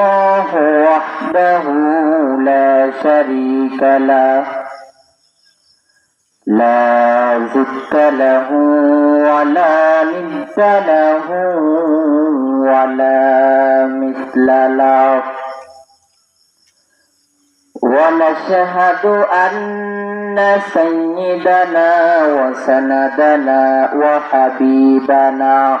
وحده لا شريك له. لا ضد له ولا ند له ولا مثل له. ونشهد أن سيدنا وسندنا وحبيبنا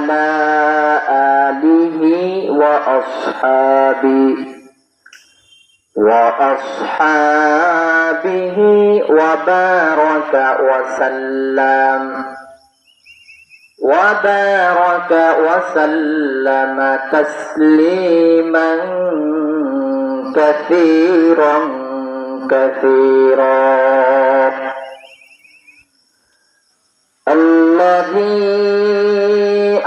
وعلى آله وأصحابه وأصحابه وبارك وسلم وبارك وسلم تسليما كثيرا كثيرا. الذي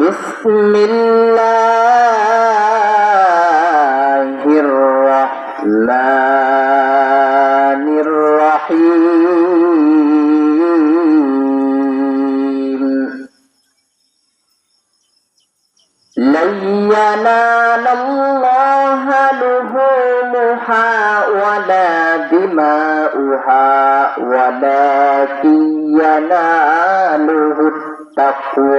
بسم الله الرحمن الرحيم. لن ينال الله لحومها ولا دماؤها ولكن يناله التقوى.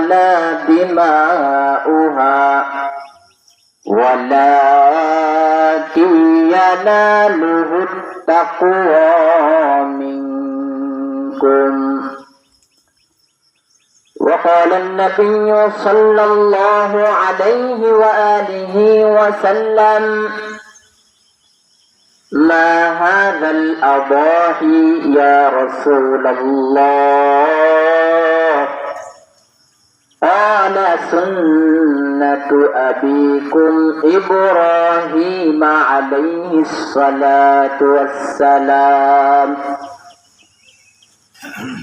ولا دماؤها ولكن يناله التقوى منكم. وقال النبي صلى الله عليه وآله وسلم ما هذا الأضاحي يا رسول الله؟ قال سنة أبيكم إبراهيم عليه الصلاة والسلام.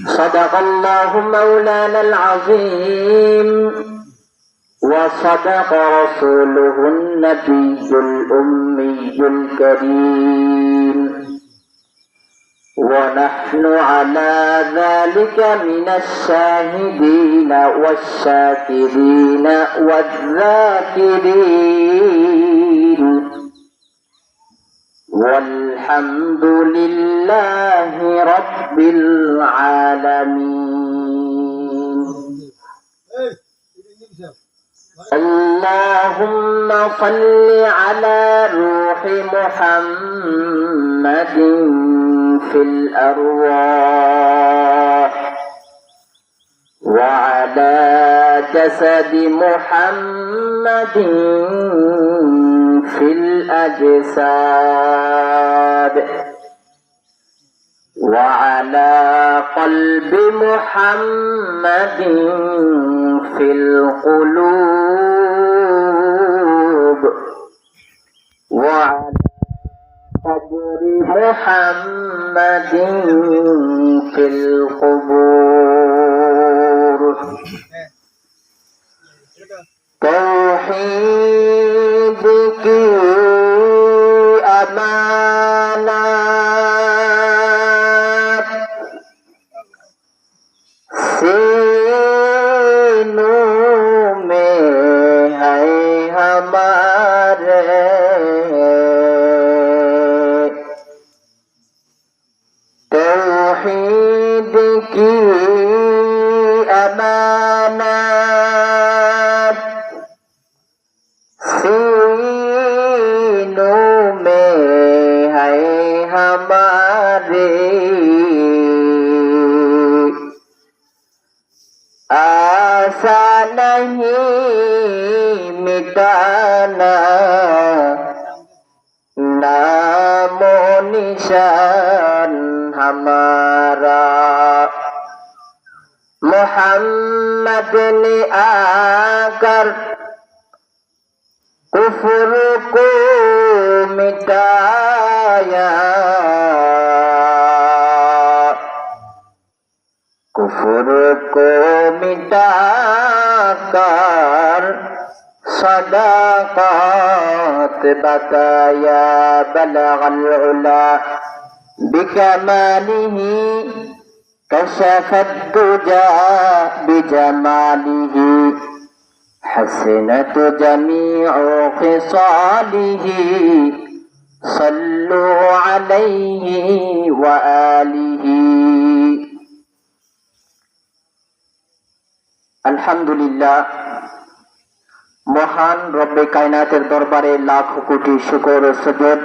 صدق الله مولانا العظيم. وصدق رسوله النبي الأمي الكريم. ونحن على ذلك من الشاهدين والشاكرين والذاكرين. والحمد لله رب العالمين. اللهم صل على روح محمد. في الأرواح وعلى جسد محمد في الأجساد وعلى قلب محمد في القلوب وعلى محمد في القبور. توحيدك मोहम्मद ने आकर कुफर को मिटाया कुफर को मिटाकर सदाकत बताया बलग العلا بكماله كشف الدجى بجماله حسنت جميع خصاله صلوا عليه وآله আলহামদুলিল্লাহ মহান রব্বে কায়নাতের দরবারে লাখ কোটি শুকর ও সুজদ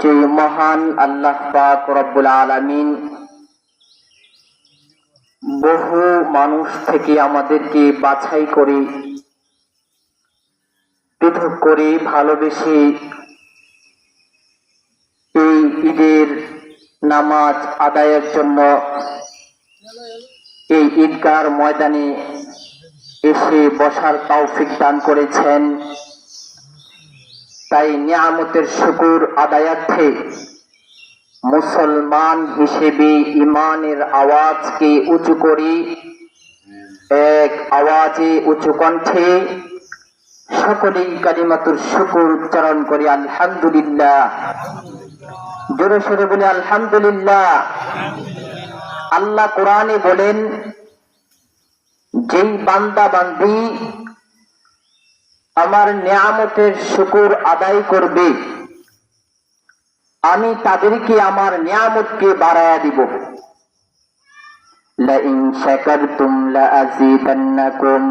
যে মহান আল্লাহ পাক রব্বুল আলামিন বহু মানুষ থেকে আমাদেরকে বাছাই করে, পৃথক করে ভালোবেসে এই ঈদের নামাজ আদায়ের জন্য এই ঈদগার ময়দানে এসে বসার তৌফিক দান করেছেন। তাই নিয়ামতের শুকুর আদায়ার্থে মুসলমান হিসেবে ইমানের আওয়াজকে উঁচু করি, এক আওয়াজে উঁচু কণ্ঠে সকলেই কালিমাতুর শুকুর উচ্চারণ করি, আলহামদুলিল্লাহ। জোরে সরে বলি, আলহামদুলিল্লাহ। আল্লাহ কোরআনে বলেন, যেই বান্দা বান্দি আমার নিয়ামতের শুকুর আদায় করবে আমি তাদেরকে আমার নিয়ামতকে বাড়ায়া দিব لئن شكرتم لأزيدنكم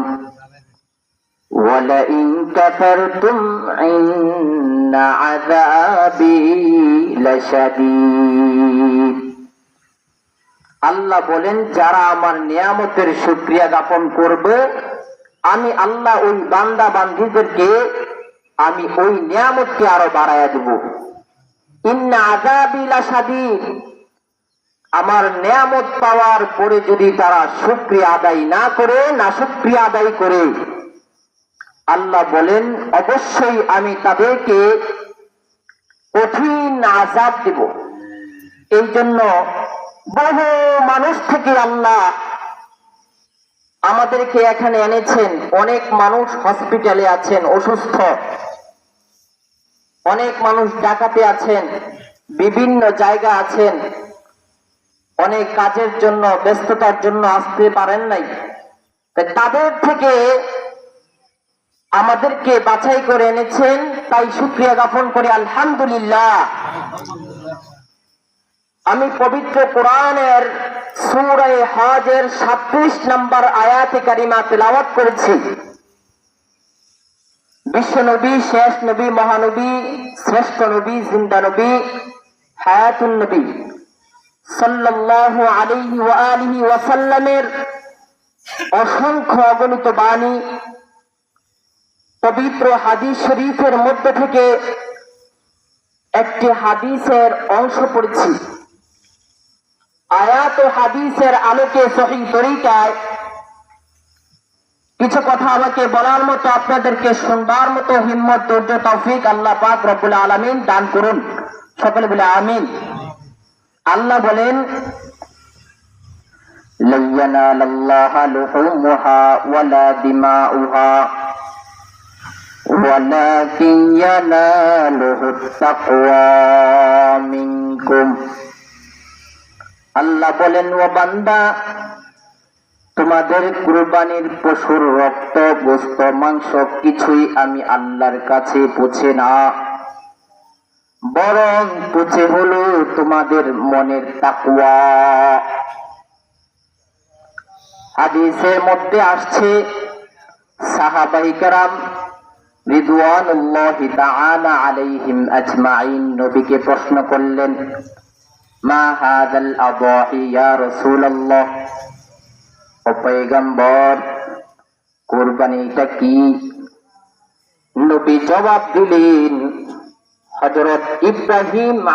ولئن كفرتم إن عذابي لشديد আল্লাহ বলেন যারা আমার নিয়ামতের সুক্রিয়া জ্ঞাপন করবে আমি আল্লাহ ওই বান্দা বান্ধিদেরকে আমি ওই নিয়ামতকে আরও বাড়াইয়া দেব। ইন্না আজাবিলা সাদিদ আমার নিয়ামত পাওয়ার পরে যদি তারা সুক্রিয়া আদায় না করে, না সুক্রিয়া আদায় করে, আল্লাহ বলেন, অবশ্যই আমি তাদেরকে কঠিন আজাদ দেব। এই জন্য বহু মানুষ থেকে আল্লাহ আমাদেরকে এখানে এনেছেন অনেক মানুষ হসপিটালে আছেন, অসুস্থ। অনেক মানুষ ডাকাতে আছেন, বিভিন্ন জায়গা আছেন। অনেক কাজের জন্য, ব্যস্ততার জন্য আসতে পারেন নাই। তাদের থেকে আমাদেরকে বাছাই করে এনেছেন, তাই শুক্রিয়া জ্ঞাপন করে, আলহামদুলিল্লাহ। আমি পবিত্র কোরআনের সুরায় হজের ছাব্বিশ নম্বর আয়াতে কারিমা তেলাওয়াত করেছি। বিশ্ব নবী, শেষ নবী, মহানবী, শ্রেষ্ঠ নবী, জিন্দা নবী, হায়াতুন নবী সাল্লাল্লাহু আলাইহি ওয়া আলিহি ওয়াসাল্লামের অসংখ্য অগণিত বাণী পবিত্র হাদিস শরীফের মধ্যে থেকে একটি হাদিসের অংশ পড়েছি। আয়াত ও হাদিসের আলোকে সহি তরিকায় কিছু কথা আমাকে বলার মতো আপনাদেরকে শুনবার মতো হিম্মত ধৈর্য তৌফিক আল্লাহ পাক রব্বুল আলামিন দান করুন সকলে বলে আমিন আল্লাহ বলেন لن ينال الله لحومها ولا دماؤها ولكن يناله التقوى منكم আল্লাহ বলেন, ও বান্দা, তোমাদের কুরবানির পশুর রক্ত, গোস্ত, মাংস কিছুই আমি আল্লাহর কাছে পৌঁছে না। বরং পৌঁছে হলো তোমাদের মনের তাকুয়া হাদিসের মধ্যে আসছে, সাহাবাই কারাম রিদওয়ানুল্লাহি তাআলা আলাইহিম আজমাইন নবীকে প্রশ্ন করলেন জবাব দিলেন ইব্রাহিম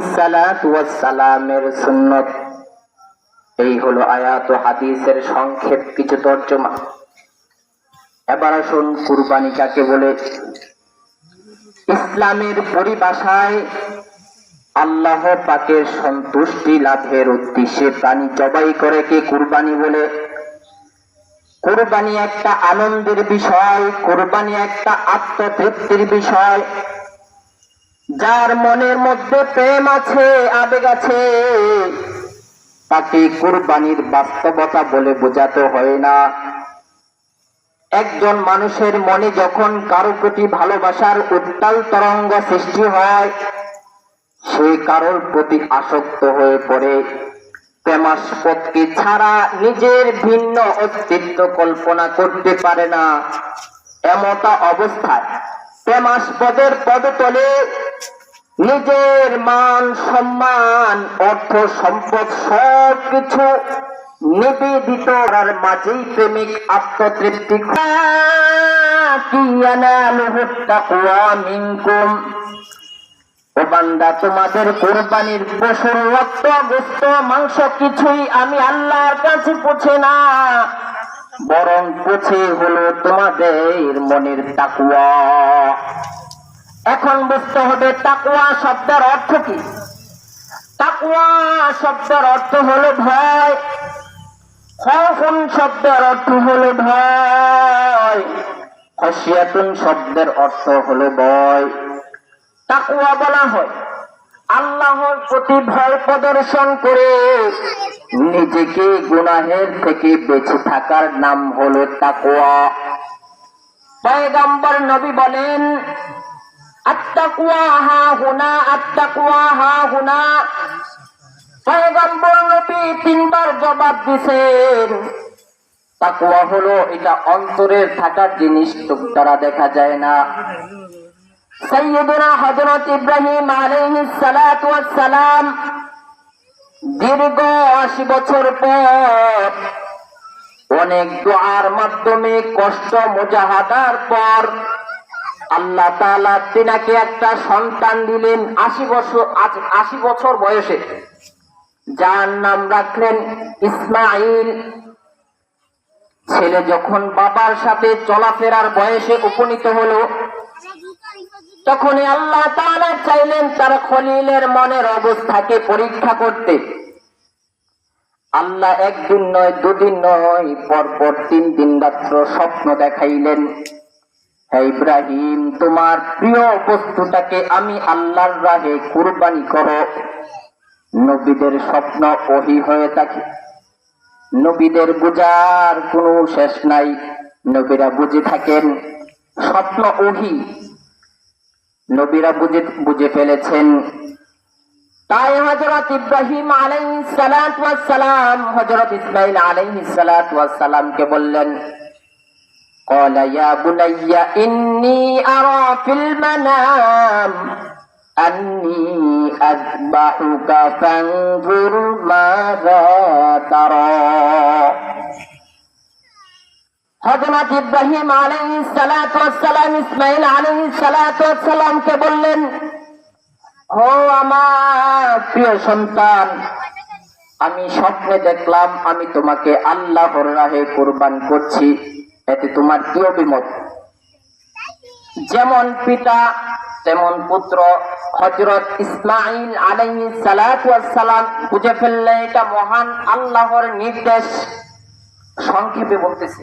সালামের এই হলো আয়াত হাদিসের সংক্ষেপ, কিছু তর্জমা। এবার আসুন কুরবানি কাকে বলে, ইসলামের পরিভাষায় আল্লাহ পাকের সন্তুষ্টি লাভের উদ্দেশ্যে প্রাণী জবাই করে কে কুরবানি বলে? কোরবানি একটা আনন্দের বিষয়, কোরবানি একটা আত্মতৃপ্তির বিষয়। যার মনের মধ্যে প্রেম আছে, আবেগ আছে, তাকে কোরবানির বাস্তবতা বলে বোঝাতে হয় না। একজন মানুষের মনে যখন কারও প্রতি ভালোবাসার উত্তাল তরঙ্গ সৃষ্টি হয় সে কারোর প্রতি আসক্ত হয়ে পড়ে। প্রেমাস্পদকে ছাড়া নিজের ভিন্ন অস্তিত্ব কল্পনা করতে পারে না। এমতা অবস্থায় প্রেমাস্পদের পদতলে নিজের মান, সম্মান, অর্থ, সম্পদ সব কিছু নিবেদিত করার মাঝেই প্রেমিক আত্মতৃপ্তি মিনকুম। বান্দা, তোমাদের কোরবানির পশুর রক্ত, গোস্ত, মাংস কিছুই আমি আল্লাহর কাছে পুছে না। বরং পুছে হলো তোমাদের মনের তাকুয়া এখন বুঝতে হবে তাকুয়া শব্দের অর্থ কি? তাকুয়া শব্দের অর্থ হলো ভয়। খফুন শব্দের অর্থ হলো ভয়। খসিয়াতুন শব্দের অর্থ হলো ভয়। তাকুয়া বলা হয়। আল্লাহর প্রতি ভয় প্রদর্শন করে নিজেকে গুনাহের থেকে বেঁচে থাকার নাম হলো তাকুয়া পয়গম্বর নবী বলেন আত্তাকুয়া হা হুনা আত্তাকুয়া হা হুনা। পয়গম্বর নবী তিনবার জবাব দিছেন তাকুয়া হলো এটা অন্তরের থাকার জিনিস দ্বারা দেখা যায় না। সৈয়দনা হজরত ইব্রাহিম আলাইহিস সালাতু ওয়াস সালাম দীর্ঘ আশি বছর পর, অনেক দোয়ার মাধ্যমে কষ্ট, মুজাহাদার পর আল্লাহ তাআলা তিনাকে একটা সন্তান দিলেন আশি বছর আশি বছর বয়সে। যার নাম রাখলেন ইসমাইল ছেলে যখন বাবার সাথে চলাফেরার বয়সে উপনীত হলো তখনই আল্লাহ তাআলা চাইলেন তার খলিলের মনের অবস্থাকে পরীক্ষা করতে। আল্লাহ একদিন নয়, দুদিন নয়, পরপর তিন দিন রাত্র স্বপ্ন দেখাইলেন। ইব্রাহিম, তোমার প্রিয় বস্তুটাকে আমি আল্লাহর রাহে কুরবানি করো নবীদের স্বপ্ন ওহি হয়ে থাকে। নবীদের বুঝার কোনো শেষ নাই। নবীরা বুঝে থাকেন, স্বপ্ন ওহি। নবীরা বুঝে বুঝে ফেলেছেন তাই হজরত ইব্রাহিম আলাইহিস সালাত ওয়াস সালাম হজরত ইসমাইল আলাইহিস সালাত ওয়াস সালামকে বললেন قال يا بني إني أرى في المنام أني أذبحك فانظر ماذا ترى হজরত ইব্রাহিম আলাইহিস সালাতু ওয়াস সালাম ইসমাইল আলাইহিস সালাতু ওয়াস সালামকে বললেন, ও আমার প্রিয় সন্তান, আমি স্বপ্নে দেখলাম আমি তোমাকে আল্লাহর রাহে কোরবান করছি। এতে তোমার কি অভিমত? যেমন পিতা, তেমন পুত্র হজরত ইসমাইল আলাইহি সালাম বুঝে ফেললে এটা মহান আল্লাহর নির্দেশ। সংক্ষেপে বলতেছে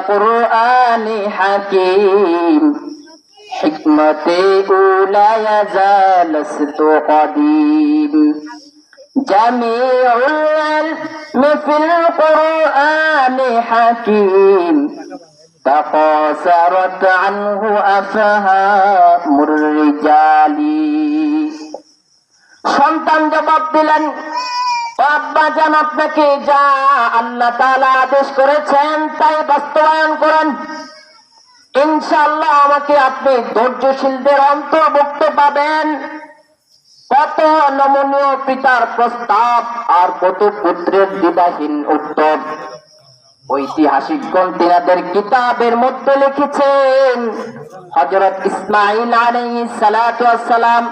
زندہ قرآن حكيم حكمة أولى يزال لست قديم جميع العلم في القرآن حكيم تقاصرت عنه أفهام الرجال সন্তান জবাব দিলেন "ও আপনাকে যা আল্লাহ তাআলা আদেশ করেছেন তাই বাস্তবায়ন করেন। ইনশাআল্লাহ আমাকে আপনি ধৈর্যশীলদের অন্তর্ভুক্ত পাবেন। কত নমনীয় পিতার প্রস্তাব আর কত পুত্রের দ্বিধাহীন উত্তর ঐতিহাসিকগণ তিনাদের কিতাবের মধ্যে লিখেছেন হজরত ইসমাইল ওয়াস সালাম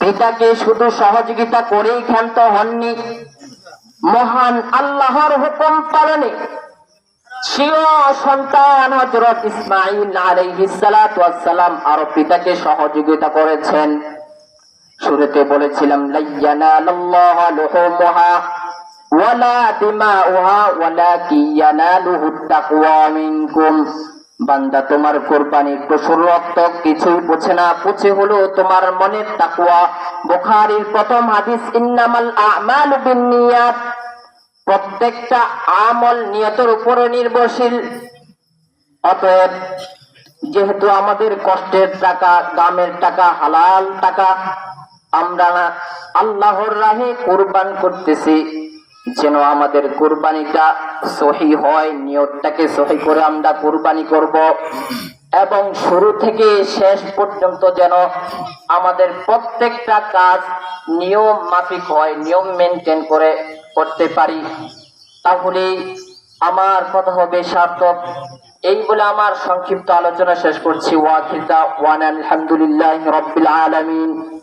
পিতাকে শুধু সহযোগিতা করেই ক্ষান্ত হননি। মহান আল্লাহর হুকুম পালনে পিতাকে সহযোগিতা করেছেন। শুরুতে বলেছিলাম ওয়ালা বান্দা, তোমার কোরবানির পশুর রক্ত কিছুই বুঝে না। পুছে হলো তোমার মনের তাকওয়া। বুখারীর প্রথম হাদিস, ইন্নামাল আমালু বিন্নিয়াত। প্রত্যেকটা আমল নিয়তের উপরে নির্ভরশীল। অতএব, যেহেতু আমাদের কষ্টের টাকা, দামের টাকা, হালাল টাকা, আমরা আল্লাহর রাহে কোরবান করতেছি। যেন আমাদের কোরবানিটা সহি হয়, নিয়তটাকে সহি করে আমরা কোরবানি করব। এবং শুরু থেকে শেষ পর্যন্ত যেন আমাদের প্রত্যেকটা কাজ নিয়ম মাফিক হয়, নিয়ম মেনটেন করে করতে পারি। তাহলে আমার কথা হবে সার্থক। এই বলে আমার সংক্ষিপ্ত আলোচনা শেষ করছি। ওয়াকিলটা ওয়ান আলহামদুলিল্লাহ রব্বিল আলামিন।